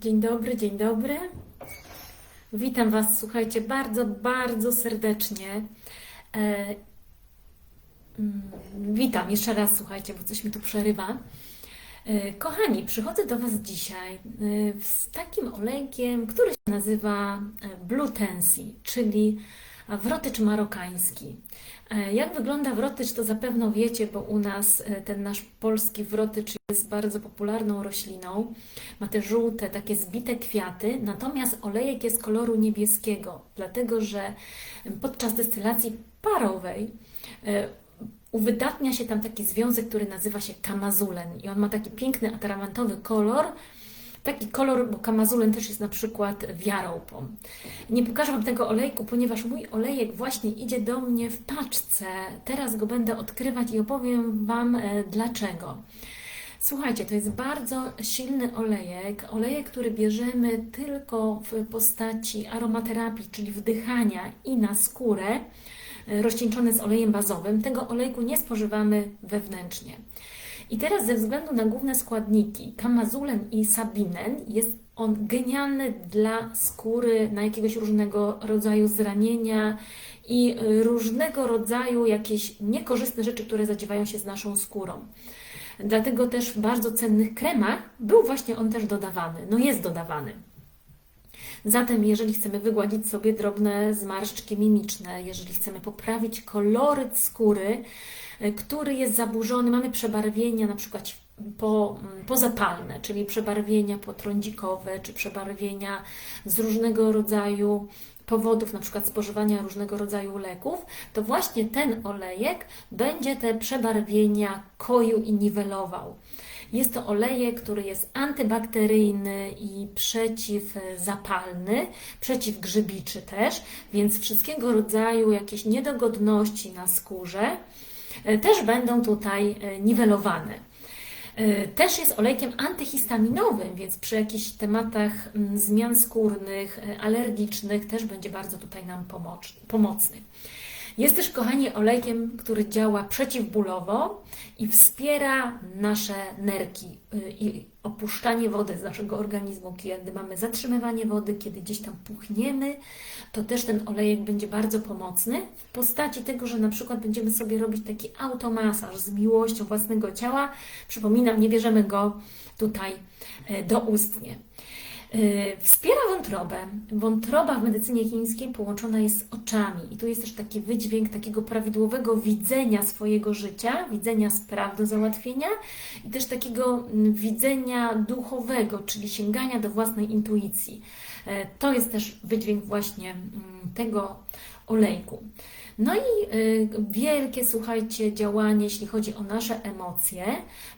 Dzień dobry, dzień dobry. Witam Was, słuchajcie, bardzo, bardzo serdecznie. E, mm, witam jeszcze raz, słuchajcie, bo coś mi tu przerywa. E, kochani, przychodzę do Was dzisiaj e, z takim olejkiem, który się nazywa e, Blue Tansy, czyli wrotycz marokański. E, Jak wygląda wrotycz, to zapewne wiecie, bo u nas e, ten nasz polski wrotycz jest bardzo popularną rośliną. Ma te żółte, takie zbite kwiaty, natomiast olejek jest koloru niebieskiego, dlatego że podczas destylacji parowej e, uwydatnia się tam taki związek, który nazywa się kamazulen i on ma taki piękny atramentowy kolor, Taki kolor, bo kamazulen też jest na przykład wiaropą. Nie pokażę Wam tego olejku, ponieważ mój olejek właśnie idzie do mnie w paczce. Teraz go będę odkrywać i opowiem Wam e, dlaczego. Słuchajcie, to jest bardzo silny olejek, olejek, który bierzemy tylko w postaci aromaterapii, czyli wdychania i na skórę, e, rozcieńczony z olejem bazowym. Tego olejku nie spożywamy wewnętrznie. I teraz ze względu na główne składniki, kamazulen i sabinen, jest on genialny dla skóry na jakiegoś różnego rodzaju zranienia i różnego rodzaju jakieś niekorzystne rzeczy, które zadziewają się z naszą skórą. Dlatego też w bardzo cennych kremach był właśnie on też dodawany. No jest dodawany. Zatem, jeżeli chcemy wygładzić sobie drobne zmarszczki mimiczne, jeżeli chcemy poprawić koloryt skóry, e, który jest zaburzony, mamy przebarwienia na przykład po, mm, pozapalne, czyli przebarwienia potrądzikowe, czy przebarwienia z różnego rodzaju powodów, na przykład spożywania różnego rodzaju leków, to właśnie ten olejek będzie te przebarwienia koił i niwelował. Jest to olejek, który jest antybakteryjny i przeciwzapalny, przeciwgrzybiczy też, więc wszystkiego rodzaju jakieś niedogodności na skórze e, też będą tutaj e, niwelowane. E, Też jest olejkiem antyhistaminowym, więc przy jakichś tematach zmian skórnych, alergicznych też będzie bardzo tutaj nam pomocny. Jest też, kochani, olejkiem, który działa przeciwbólowo i wspiera nasze nerki y, i opuszczanie wody z naszego organizmu. Kiedy mamy zatrzymywanie wody, kiedy gdzieś tam puchniemy, to też ten olejek będzie bardzo pomocny w postaci tego, że na przykład będziemy sobie robić taki automasaż z miłością własnego ciała. Przypominam, nie bierzemy go tutaj y, doustnie. Yy, Wspiera wątrobę. Wątroba w medycynie chińskiej połączona jest z oczami. I tu jest też taki wydźwięk takiego prawidłowego widzenia swojego życia, widzenia spraw do załatwienia i też takiego mm, widzenia duchowego, czyli sięgania do własnej intuicji. Yy, To jest też wydźwięk właśnie mm, tego olejku. No i y, wielkie, słuchajcie, działanie, jeśli chodzi o nasze emocje,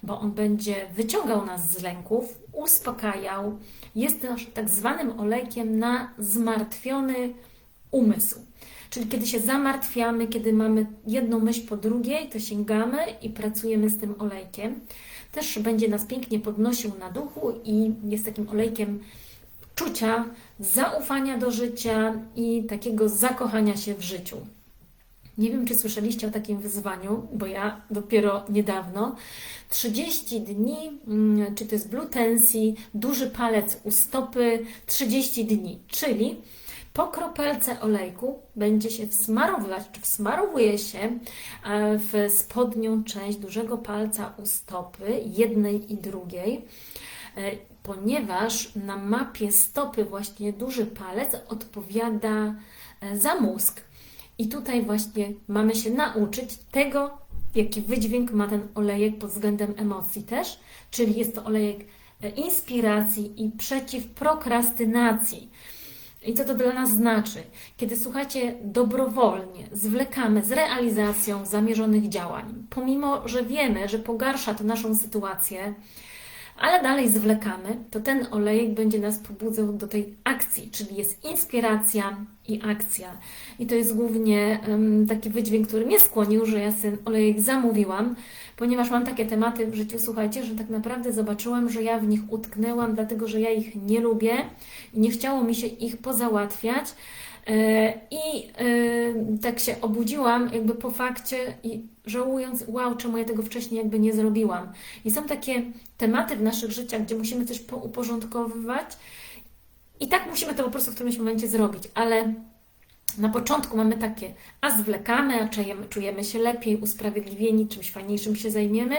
bo on będzie wyciągał nas z lęków, uspokajał, jest też tak zwanym olejkiem na zmartwiony umysł. Czyli kiedy się zamartwiamy, kiedy mamy jedną myśl po drugiej, to sięgamy i pracujemy z tym olejkiem. Też będzie nas pięknie podnosił na duchu i jest takim olejkiem czucia, zaufania do życia i takiego zakochania się w życiu. Nie wiem, czy słyszeliście o takim wyzwaniu, bo ja dopiero niedawno. 30 dni, mm, czy to jest Blue Tansy, duży palec u stopy, 30 dni, czyli po kropelce olejku będzie się wsmarowywać, czy wsmarowuje się e, w spodnią część dużego palca u stopy, jednej i drugiej, e, ponieważ na mapie stopy właśnie duży palec odpowiada e, za mózg. I tutaj właśnie mamy się nauczyć tego, jaki wydźwięk ma ten olejek pod względem emocji też, czyli jest to olejek e, inspiracji i przeciwprokrastynacji. I co to dla nas znaczy? Kiedy słuchacie dobrowolnie, zwlekamy z realizacją zamierzonych działań, pomimo że wiemy, że pogarsza to naszą sytuację, ale dalej zwlekamy, to ten olejek będzie nas pobudzał do tej akcji, czyli jest inspiracja i akcja. I to jest głównie taki wydźwięk, który mnie skłonił, że ja ten olejek zamówiłam, ponieważ mam takie tematy w życiu, słuchajcie, że tak naprawdę zobaczyłam, że ja w nich utknęłam, dlatego że ja ich nie lubię i nie chciało mi się ich pozałatwiać. E, I e, tak się obudziłam jakby po fakcie i żałując, wow, czemu ja tego wcześniej jakby nie zrobiłam. I są takie tematy w naszych życiach, gdzie musimy coś pouporządkowywać i tak musimy to po prostu w którymś momencie zrobić, ale na początku mamy takie, a zwlekamy, a czujemy, czujemy się lepiej, usprawiedliwieni, czymś fajniejszym się zajmiemy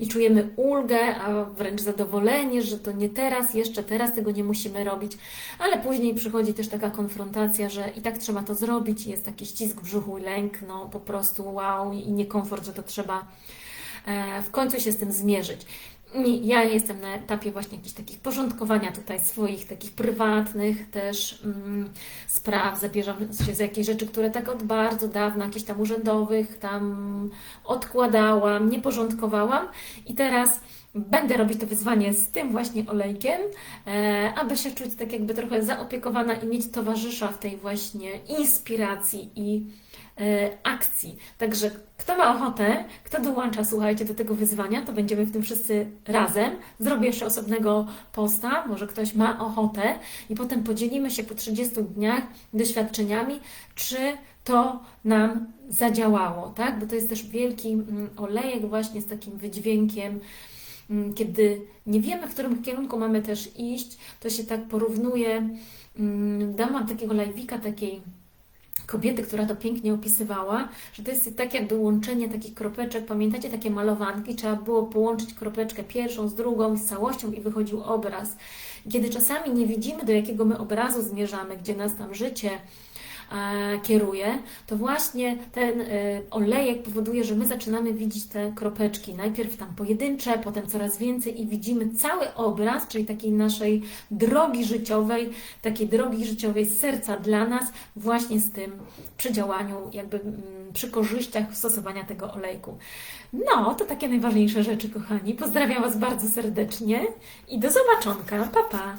i czujemy ulgę, a wręcz zadowolenie, że to nie teraz, jeszcze teraz tego nie musimy robić, ale później przychodzi też taka konfrontacja, że i tak trzeba to zrobić, i jest taki ścisk brzuchu i lęk, no po prostu wow i niekomfort, że to trzeba e, w końcu się z tym zmierzyć. Ja jestem na etapie właśnie jakichś takich porządkowania tutaj swoich takich prywatnych też mm, spraw. Zabieram się za jakieś rzeczy, które tak od bardzo dawna, jakichś tam urzędowych, tam odkładałam, nie porządkowałam i teraz będę robić to wyzwanie z tym właśnie olejkiem, e, aby się czuć tak jakby trochę zaopiekowana i mieć towarzysza w tej właśnie inspiracji i e, akcji. Także kto ma ochotę, kto dołącza, słuchajcie, do tego wyzwania, to będziemy w tym wszyscy razem. Zrobię jeszcze osobnego posta, może ktoś ma ochotę i potem podzielimy się po 30 dniach doświadczeniami, czy to nam zadziałało, tak? Bo to jest też wielki mm, olejek właśnie z takim wydźwiękiem, kiedy nie wiemy, w którym kierunku mamy też iść, to się tak porównuje. mm, Dałam takiego lajwika takiej kobiety, która to pięknie opisywała, że to jest tak jakby łączenie takich kropeczek. Pamiętacie takie malowanki? Trzeba było połączyć kropeczkę pierwszą z drugą, z całością i wychodził obraz. Kiedy czasami nie widzimy, do jakiego my obrazu zmierzamy, gdzie nas tam życie kieruje, to właśnie ten e, olejek powoduje, że my zaczynamy widzieć te kropeczki. Najpierw tam pojedyncze, potem coraz więcej i widzimy cały obraz, czyli takiej naszej drogi życiowej, takiej drogi życiowej z serca dla nas, właśnie z tym przy działaniu, jakby mm, przy korzyściach stosowania tego olejku. No, to takie najważniejsze rzeczy, kochani. Pozdrawiam Was bardzo serdecznie i do zobaczonka. Pa, pa!